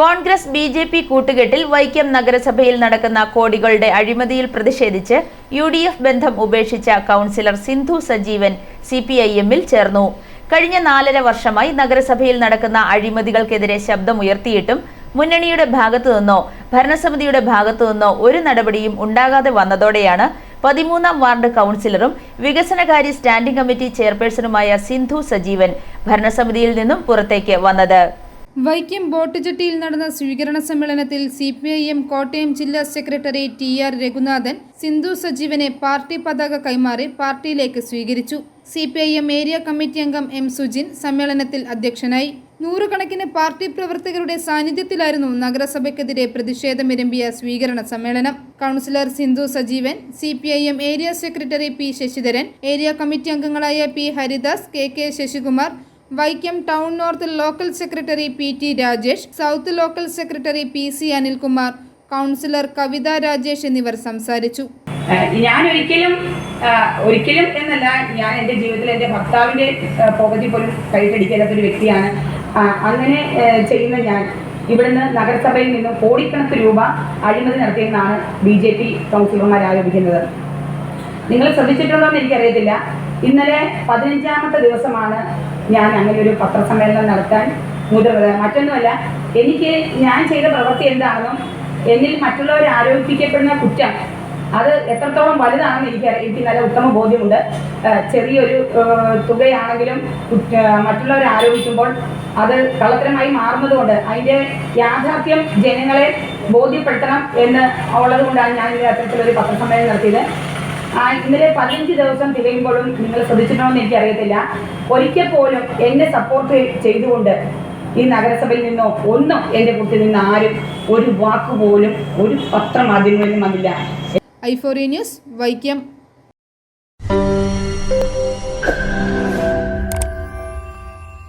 Congress B J P കൂട്ടുകെട്ടിൽ വൈക്കം നഗരസഭയിൽ നടക്കുന്ന കോടികളുടെ അഴിമതിയിൽ പ്രതിഷേധിച്ച് യു ഡി എഫ് ബന്ധം ഉപേക്ഷിച്ച councillor Sindhu Sajeevan C P I എമ്മിൽ ചേർന്നു. കഴിഞ്ഞ നാലര വർഷമായി നഗരസഭയിൽ നടക്കുന്ന അഴിമതികൾക്കെതിരെ ശബ്ദമുയർത്തിയിട്ടും മുന്നണിയുടെ ഭാഗത്തു നിന്നോ ഭരണസമിതിയുടെ ഭാഗത്തു നിന്നോ ഒരു നടപടിയും ഉണ്ടാകാതെ വന്നതോടെയാണ് പതിമൂന്നാം വാർഡ് കൗൺസിലറും വികസനകാര്യ സ്റ്റാൻഡിംഗ് കമ്മിറ്റി ചെയർപേഴ്സണുമായ സിന്ധു സജീവൻ ഭരണസമിതിയിൽ നിന്നും പുറത്തേക്ക് വന്നത്. വൈക്കം ബോട്ട് ജെട്ടിയിൽ നടന്ന സ്വീകരണ സമ്മേളനത്തിൽ C P I M Kottayam ജില്ലാ secretary T R Raghunathan Sindhu സജീവനെ party പതാക കൈമാറി പാർട്ടിയിലേക്ക് സ്വീകരിച്ചു. C P I M area committee അംഗം എം സുജിൻ സമ്മേളനത്തിൽ അധ്യക്ഷനായി. നൂറുകണക്കിന് പാർട്ടി പ്രവർത്തകരുടെ സാന്നിധ്യത്തിലായിരുന്നു നഗരസഭയ്ക്കെതിരെ പ്രതിഷേധമിരമ്പിയ സ്വീകരണ സമ്മേളനം. Councillor Sindhu Sajeevan C P I M area secretary P Sasidharan area committee അംഗങ്ങളായ P Haridas K K Sasikumar Vaikom town north local secretary P T Rajesh south local secretary P C Anilkumar councillor Kavitha Rajesh എന്നിവർ സംസാരിച്ചു. ഞാൻ ഒരിക്കലും ഒരിക്കലും എന്നല്ല ഞാൻ എന്റെ ജീവിതത്തിൽ എന്റെ ഭർത്താവിന്റെ പോകതി പോലും കൈകടിക്കാത്ത ഒരു വ്യക്തിയാണ്. അങ്ങനെ ചെയ്യുന്ന ഞാൻ ഇവിടുന്ന് നഗരസഭയിൽ നിന്നും കോടിക്കണക്ക് രൂപ അഴിമതി നടത്തിയെന്നാണ് ബി ജെ പി കൗൺസിലർമാർ ആരോപിക്കുന്നത്. നിങ്ങൾ ശ്രദ്ധിച്ചിട്ടുണ്ടോ എന്ന് എനിക്കറിയത്തില്ല. ഇന്നലെ പതിനഞ്ചാമത്തെ ദിവസമാണ് ഞാൻ അങ്ങനെ ഒരു പത്രസമ്മേളനം നടത്താൻ മുതിർന്നത്. മറ്റൊന്നുമല്ല എനിക്ക് ഞാൻ ചെയ്ത പ്രവൃത്തി എന്താണെന്നും എന്നിൽ മറ്റുള്ളവർ ആരോപിക്കപ്പെടുന്ന കുറ്റം അത് എത്രത്തോളം വലുതാണെന്ന് എനിക്ക് എനിക്ക് നല്ല ഉത്തമ ബോധ്യമുണ്ട്. ചെറിയൊരു തുകയാണെങ്കിലും മറ്റുള്ളവർ ആരോപിക്കുമ്പോൾ അത് കള്ളത്തരമായി മാറുന്നതുകൊണ്ട് അതിന്റെ യാഥാർത്ഥ്യം ജനങ്ങളെ ബോധ്യപ്പെടുത്തണം എന്ന് ഉള്ളത് കൊണ്ടാണ് ഞാൻ അത്തരത്തിലൊരു പത്രസമ്മേളനം നടത്തിയത്. ഇന്നലെ പതിനഞ്ച് ദിവസം തികയുമ്പോഴും നിങ്ങൾ ശ്രദ്ധിച്ചിട്ടുണ്ടോ എന്ന് എനിക്കറിയത്തില്ല. ഒരിക്കൽ പോലും എന്നെ സപ്പോർട്ട് ചെയ്തുകൊണ്ട് ഈ നഗരസഭയിൽ നിന്നോ ഒന്നും എന്റെ കുട്ടിയിൽ നിന്ന് ആരും ഒരു വാക്ക് പോലും ഒരു പത്രമാധ്യമങ്ങളിലും വന്നില്ല. ഐഫോറി ന്യൂസ് വൈക്കം